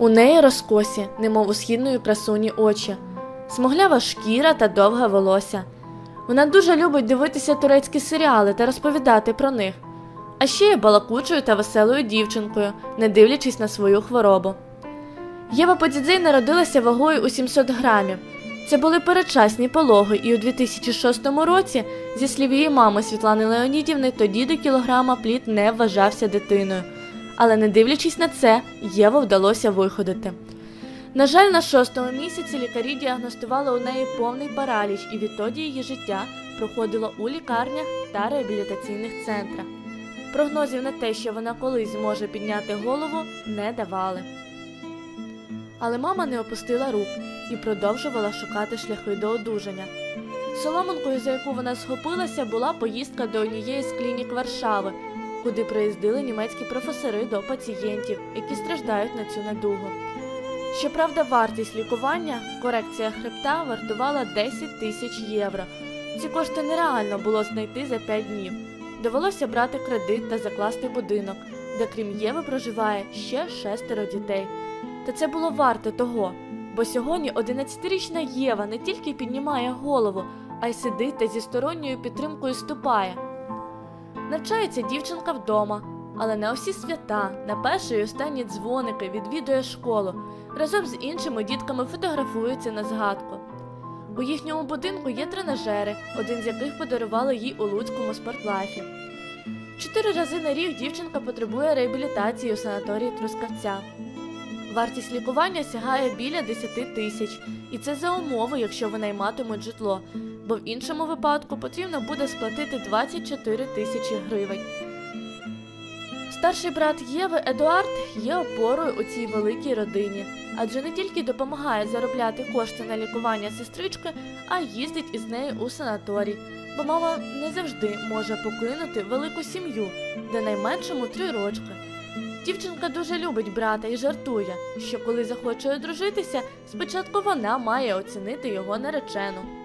У неї розкосі, немов у східної красуні очі, смуглява шкіра та довге волосся. Вона дуже любить дивитися турецькі серіали та розповідати про них. А ще є балакучою та веселою дівчинкою, не дивлячись на свою хворобу. Єва Подідзей народилася вагою у 700 грамів. Це були передчасні пологи, і у 2006 році, зі слів її мами Світлани Леонідівни, тоді до кілограма плід не вважався дитиною. Але не дивлячись на це, Єву вдалося виходити. На жаль, на шостому місяці лікарі діагностували у неї повний параліч, і відтоді її життя проходило у лікарнях та реабілітаційних центрах. Прогнозів на те, що вона колись зможе підняти голову, не давали. Але мама не опустила рук і продовжувала шукати шляхи до одужання. Соломинкою, за яку вона схопилася, була поїздка до однієї з клінік Варшави, куди приїздили німецькі професори до пацієнтів, які страждають на цю недугу. Щоправда, вартість лікування, корекція хребта вартувала 10 тисяч євро. Ці кошти нереально було знайти за 5 днів. Довелося брати кредит та закласти будинок, де крім Єви проживає ще шестеро дітей. Та це було варте того, бо сьогодні 11-річна Єва не тільки піднімає голову, а й сидить та зі сторонньою підтримкою ступає. Навчається дівчинка вдома, але на всі свята, на перші й останні дзвоники відвідує школу, разом з іншими дітками фотографується на згадку. У їхньому будинку є тренажери, один з яких подарували їй у Луцькому спортлайфі. Чотири рази на рік дівчинка потребує реабілітації у санаторії Трускавця. Вартість лікування сягає біля 10 тисяч, і це за умови, якщо винайматимуть житло, бо в іншому випадку потрібно буде сплатити 24 тисячі гривень. Старший брат Єви Едуард є опорою у цій великій родині, адже не тільки допомагає заробляти кошти на лікування сестрички, а їздить із нею у санаторій, бо мама не завжди може покинути велику сім'ю, де найменшому три рочки. Дівчинка дуже любить брата і жартує, що коли захоче одружитися, спочатку вона має оцінити його наречену.